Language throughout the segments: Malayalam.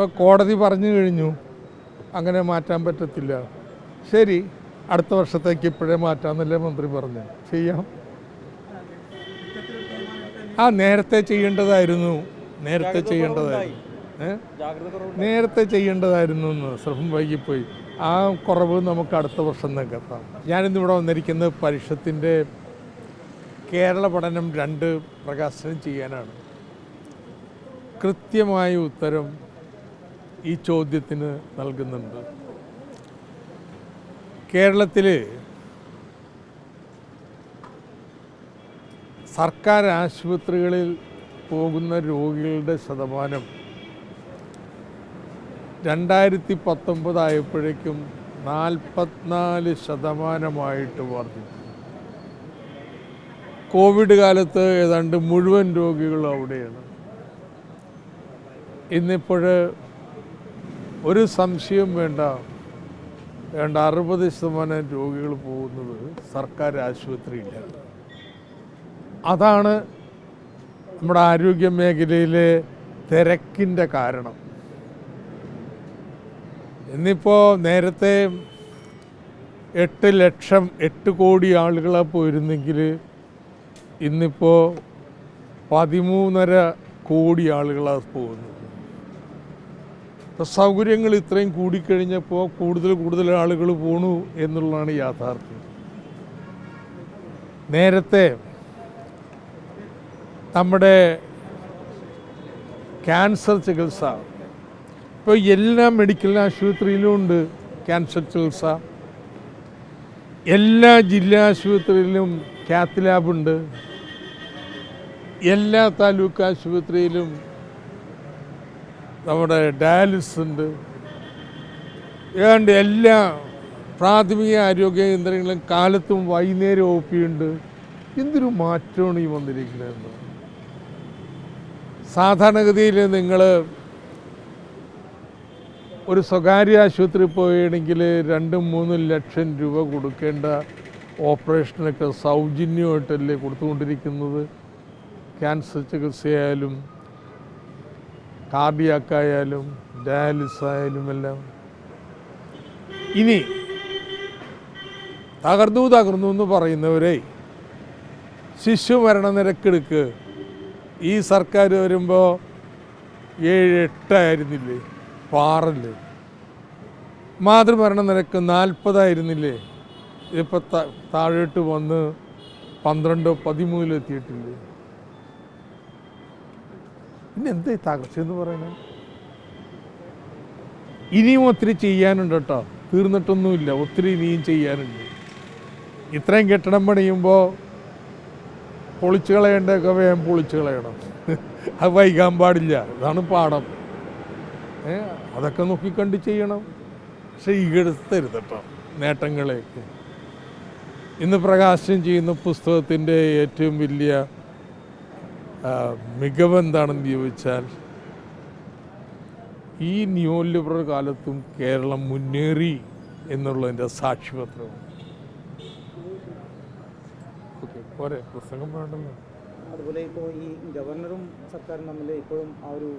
ഇപ്പോൾ കോടതി പറഞ്ഞു കഴിഞ്ഞു അങ്ങനെ മാറ്റാൻ പറ്റത്തില്ല. ശരി അടുത്ത വർഷത്തേക്ക് ഇപ്പോഴേ മാറ്റാമെന്നല്ലേ മന്ത്രി പറഞ്ഞു ചെയ്യാം. ആ നേരത്തെ ചെയ്യേണ്ടതായിരുന്നു. നേരത്തെ ചെയ്യേണ്ടതായിരുന്നു? നേരത്തെ ചെയ്യേണ്ടതായിരുന്നു എന്ന് ശ്രമം വൈകിപ്പോയി. ആ കുറവ് നമുക്ക് അടുത്ത വർഷം നികത്താം ഞാനിന്നിവിടെ വന്നിരിക്കുന്നത് പരിഷത്തിന്റെ കേരള പഠനം രണ്ട് പ്രകാശനം ചെയ്യാനാണ്. കൃത്യമായ ഉത്തരം ഈ ചോദ്യത്തിന് നൽകുന്നുണ്ട്. കേരളത്തിൽ സർക്കാർ ആശുപത്രികളിൽ പോകുന്ന രോഗികളുടെ ശതമാനം രണ്ടായിരത്തി പത്തൊമ്പതായപ്പോഴേക്കും നാൽപ്പത്തിനാല് ശതമാനമായിട്ട് വർദ്ധിച്ചു. കോവിഡ് കാലത്ത് ഏതാണ്ട് മുഴുവൻ രോഗികളും അവിടെയാണ്. ഇന്നിപ്പോൾ ഒരു സംശയം വേണ്ട. വേണ്ട അറുപത് ശതമാനം രോഗികൾ പോകുന്നത് സർക്കാർ ആശുപത്രിയിലാണ് അതാണ് നമ്മുടെ ആരോഗ്യ മേഖലയിലെ തിരക്കിന്റെ കാരണം. ഇന്നിപ്പോൾ നേരത്തെ എട്ട് ലക്ഷം എട്ട് കോടി ആളുകളെ പോയിരുന്നെങ്കിൽ ഇന്നിപ്പോൾ പതിമൂന്നര കോടി ആളുകളാണ് പോകുന്നത്. സൗകര്യങ്ങൾ ഇത്രയും കൂടിക്കഴിഞ്ഞപ്പോൾ കൂടുതൽ കൂടുതൽ ആളുകൾ പോണു എന്നുള്ളതാണ് യാഥാർത്ഥ്യം. നേരത്തെ നമ്മുടെ ക്യാൻസർ ചികിത്സ ഇപ്പോൾ എല്ലാ മെഡിക്കൽ ആശുപത്രിയിലും ഉണ്ട് ക്യാൻസർ ചികിത്സ. എല്ലാ ജില്ലാ ആശുപത്രിയിലും കാത്ത് ലാബുണ്ട് എല്ലാ താലൂക്ക് ആശുപത്രിയിലും നമ്മുടെ ഡയാലിസിസ് ഉണ്ട് ഏതാണ്ട് എല്ലാ പ്രാഥമിക ആരോഗ്യ കേന്ദ്രങ്ങളും കാലത്തും വൈകുന്നേരം ഒ പി ഉണ്ട്. എന്തൊരു മാറ്റമാണ് ഈ വന്നിരിക്കുന്നത്? സാധാരണഗതിയിൽ നിങ്ങൾ ഒരു സ്വകാര്യ ആശുപത്രി പോവുകയാണെങ്കിൽ രണ്ടും മൂന്നും ലക്ഷം രൂപ കൊടുക്കേണ്ട ഓപ്പറേഷനൊക്കെ സൗജന്യമായിട്ടല്ലേ കൊടുത്തുകൊണ്ടിരിക്കുന്നത്? ക്യാൻസർ ചികിത്സയായാലും കാർഡിയാക്കായാലും ഡയാലിസ് ആയാലും എല്ലാം. ഇനി തകർന്നു തകർന്നു എന്ന് പറയുന്നവരെ ശിശു മരണ നിരക്കെടുക്ക് ഈ സർക്കാർ വരുമ്പോൾ ഏഴ് എട്ടായിരുന്നില്ലേ പാറല്ലേ മാതൃമരണ നിരക്ക് നാൽപ്പതായിരുന്നില്ലേ ഇതിപ്പോൾ താഴോട്ട് വന്ന് പന്ത്രണ്ടോ പതിമൂന്നിലെത്തിയിട്ടില്ലേ പിന്നെ എന്ത് തകർച്ച എന്ന് പറയുന്നത്? ഇനിയും ഒത്തിരി ചെയ്യാനുണ്ട് കേട്ടോ. തീർന്നിട്ടൊന്നുമില്ല. ഒത്തിരി ഇനിയും ചെയ്യാനുണ്ട്. ഇത്രയും കെട്ടിടം പണിയുമ്പോൾ പൊളിച്ചു കളയേണ്ടതൊക്കെ വേഗം പൊളിച്ചു കളയണം. അത് വൈകാൻ പാടില്ല. അതാണ് പാഠം. ഏ അതൊക്കെ നോക്കിക്കണ്ട് ചെയ്യണം. പക്ഷെ ഈടുത്തരുത് കേട്ടോ. നേട്ടങ്ങളെയൊക്കെ. ഇന്ന് പ്രകാശനം ചെയ്യുന്ന പുസ്തകത്തിന്റെ ഏറ്റവും വലിയ മികവ് എന്താണെന്ന് ചോദിച്ചാൽ ഈ ന്യൂ ലിബറൽ കാലത്തും കേരളം മുന്നേറി എന്നുള്ളതിന്റെ സാക്ഷിപത്രമാണ് പോരെ പ്രസംഗം വേണ്ടല്ലോ. അതുപോലെ ഇപ്പോൾ ഈ ഗവർണറും സർക്കാരും തമ്മിൽ ഇപ്പോഴും ആ ഒരു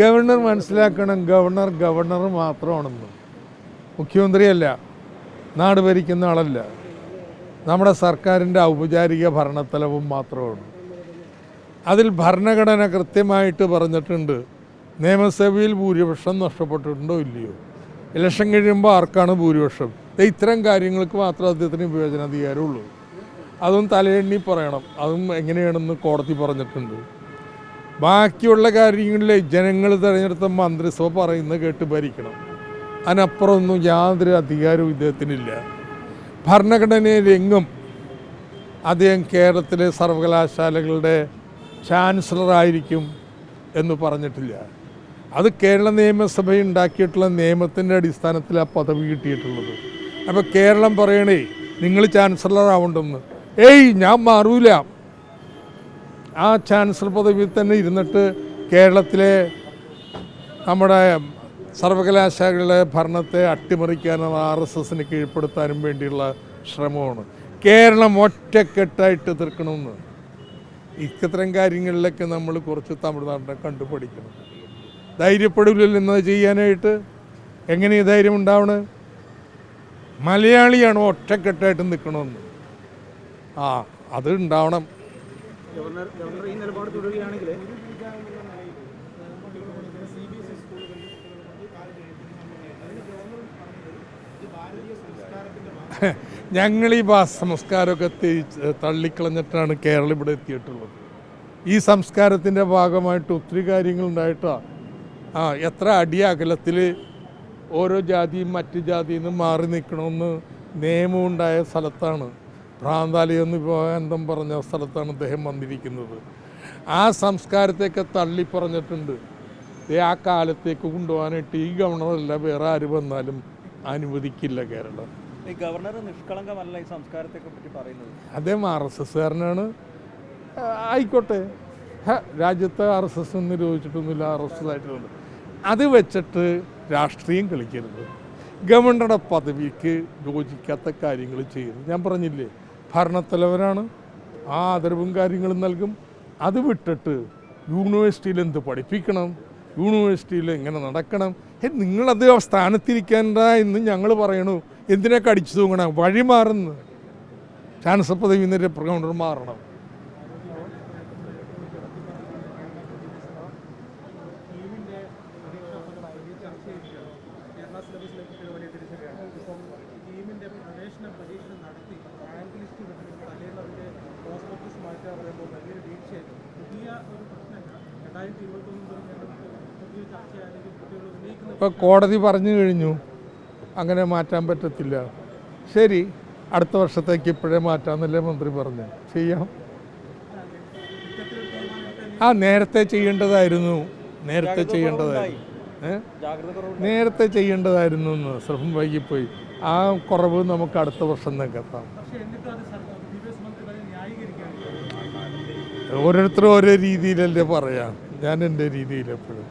ഗവർണർ മനസ്സിലാക്കണം ഗവർണർ ഗവർണർ മാത്രമാണെന്ന്. മുഖ്യമന്ത്രിയല്ല നാട് ഭരിക്കുന്ന ആളല്ല. നമ്മുടെ സർക്കാരിന്റെ ഔപചാരിക ഭരണത്തലവും മാത്രമാണ് അതിൽ ഭരണഘടന കൃത്യമായിട്ട് പറഞ്ഞിട്ടുണ്ട്. നിയമസഭയിൽ ഭൂരിപക്ഷം നഷ്ടപ്പെട്ടിട്ടുണ്ടോ ഇല്ലയോ? ഇലക്ഷൻ കഴിയുമ്പോൾ ആർക്കാണ് ഭൂരിപക്ഷം? ഇത്തരം കാര്യങ്ങൾക്ക് മാത്രമേ അദ്ദേഹത്തിന് വിവേചനാധികാരമുള്ളൂ. അതും തലയെണ്ണി പറയണം. അതും എങ്ങനെയാണെന്ന് കോടതി പറഞ്ഞിട്ടുണ്ട്. ബാക്കിയുള്ള കാര്യങ്ങളിൽ ജനങ്ങൾ തിരഞ്ഞെടുത്ത മന്ത്രിസഭ പറയുന്നത് കേട്ട് ഭരിക്കണം. അതിനപ്പുറമൊന്നും യാതൊരു അധികാരവും ഇദ്ദേഹത്തിനില്ല. ഭരണഘടനയിൽ എങ്ങും അദ്ദേഹം കേരളത്തിലെ സർവകലാശാലകളുടെ ചാൻസലറായിരിക്കും എന്ന് പറഞ്ഞിട്ടില്ല. അത് കേരള നിയമസഭ ഉണ്ടാക്കിയിട്ടുള്ള നിയമത്തിന്റെ അടിസ്ഥാനത്തിൽ ആ പദവി കിട്ടിയിട്ടുള്ളത്. അപ്പോൾ കേരളം പറയണേ നിങ്ങൾ ചാൻസലർ ആവണ്ടെന്ന്. ഏയ് ഞാൻ മാറൂല. ആ ചാൻസലർ പദവിയിൽ തന്നെ ഇരുന്നിട്ട് കേരളത്തിലെ നമ്മുടെ സർവകലാശാലകളുടെ ഭരണത്തെ അട്ടിമറിക്കാനും ആർ എസ് എസിന് കീഴ്പ്പെടുത്താനും വേണ്ടിയുള്ള ശ്രമമാണ്. കേരളം ഒറ്റക്കെട്ടായിട്ട് തീർക്കണമെന്ന്. ഇത്തരം കാര്യങ്ങളിലൊക്കെ നമ്മൾ കുറച്ച് തമിഴ്നാടിനെ കണ്ടുപഠിക്കണം. ധൈര്യപ്പെടില്ലല്ലോ എന്നത് ചെയ്യാനായിട്ട്? എങ്ങനെ ധൈര്യം ഉണ്ടാവണേ? മലയാളിയാണ് ഒറ്റക്കെട്ടായിട്ട് നിൽക്കണമെന്ന്. ആ അത് ഉണ്ടാവണം. ഗവർണർ ഗവർണർ ഈ നിലപാട് ഞങ്ങൾ ഈ സംസ്കാരമൊക്കെ തള്ളിക്കളഞ്ഞിട്ടാണ് കേരളം ഇവിടെ എത്തിയിട്ടുള്ളത്. ഈ സംസ്കാരത്തിന്റെ ഭാഗമായിട്ട് ഒത്തിരി കാര്യങ്ങൾ ഉണ്ടായിട്ടാണ് ആ എത്ര അടി അകലത്തിൽ ഓരോ ജാതിയും മറ്റു ജാതിയിൽ മാറി നിൽക്കണമെന്ന് നിയമമുണ്ടായ സ്ഥലത്താണ്. ഭ്രാന്താലയം എന്ന് വിവേകാനന്ദം പറഞ്ഞ സ്ഥലത്താണ് അദ്ദേഹം വന്നിരിക്കുന്നത്. ആ സംസ്കാരത്തെയൊക്കെ തള്ളി പറഞ്ഞിട്ടുണ്ട് ആ കാലത്തേക്ക് കൊണ്ടുപോകാനായിട്ട് ഈ ഗവർണറല്ല വേറെ ആര് വന്നാലും അനുവദിക്കില്ല കേരളം. ഈ ഗവർണർ നിഷ്കളങ്കമല്ല ഈ സംസ്കാരത്തെ പറ്റി പറയുന്നത്. അദ്ദേഹം ആർ എസ് എസ്സുകാരനാണ്. ആയിക്കോട്ടെ. രാജ്യത്തെ ആർ എസ് എസ് നിരോധിച്ചിട്ടൊന്നുമില്ല ആർ എസ് എസ് ആയിട്ടുണ്ട് അത് വെച്ചിട്ട് രാഷ്ട്രീയം കളിക്കരുത്. ഗവർണറുടെ പദവിക്ക് യോജിക്കാത്ത കാര്യങ്ങൾ ചെയ്യരുത്. ഞാൻ പറഞ്ഞില്ലേ ഭരണത്തലവനാണ്. ആ ആദരവും കാര്യങ്ങളും നൽകും. അത് വിട്ടിട്ട് യൂണിവേഴ്സിറ്റിയിൽ എന്ത് പഠിപ്പിക്കണം? യൂണിവേഴ്സിറ്റിയിൽ എങ്ങനെ നടക്കണം? നിങ്ങളത് സ്ഥാനത്തിരിക്കേണ്ട എന്ന് ഞങ്ങൾ പറയണു. എന്തിനൊക്കെ അടിച്ചു തൂങ്ങണം? വഴി മാറുന്നു. ചാൻസലർ പദവി നിന്ന് ഗവർണർ മാറണം. ഇപ്പൊ കോടതി പറഞ്ഞു കഴിഞ്ഞു. അങ്ങനെ മാറ്റാൻ പറ്റത്തില്ല. ശരി അടുത്ത വർഷത്തേക്ക് ഇപ്പോഴേ മാറ്റാമെന്നല്ലേ മന്ത്രി പറഞ്ഞു. ചെയ്യാം. ആ നേരത്തെ ചെയ്യേണ്ടതായിരുന്നു. നേരത്തെ ചെയ്യേണ്ടതായിരുന്നു. നേരത്തെ ചെയ്യേണ്ടതായിരുന്നു എന്ന് ശ്രമം വൈകിപ്പോയി. ആ കുറവ് നമുക്ക് അടുത്ത വർഷം നികത്താം ഓരോരുത്തരും ഓരോ രീതിയിലല്ലേ പറയാം. ഞാൻ എന്റെ രീതിയിൽ എപ്പോഴും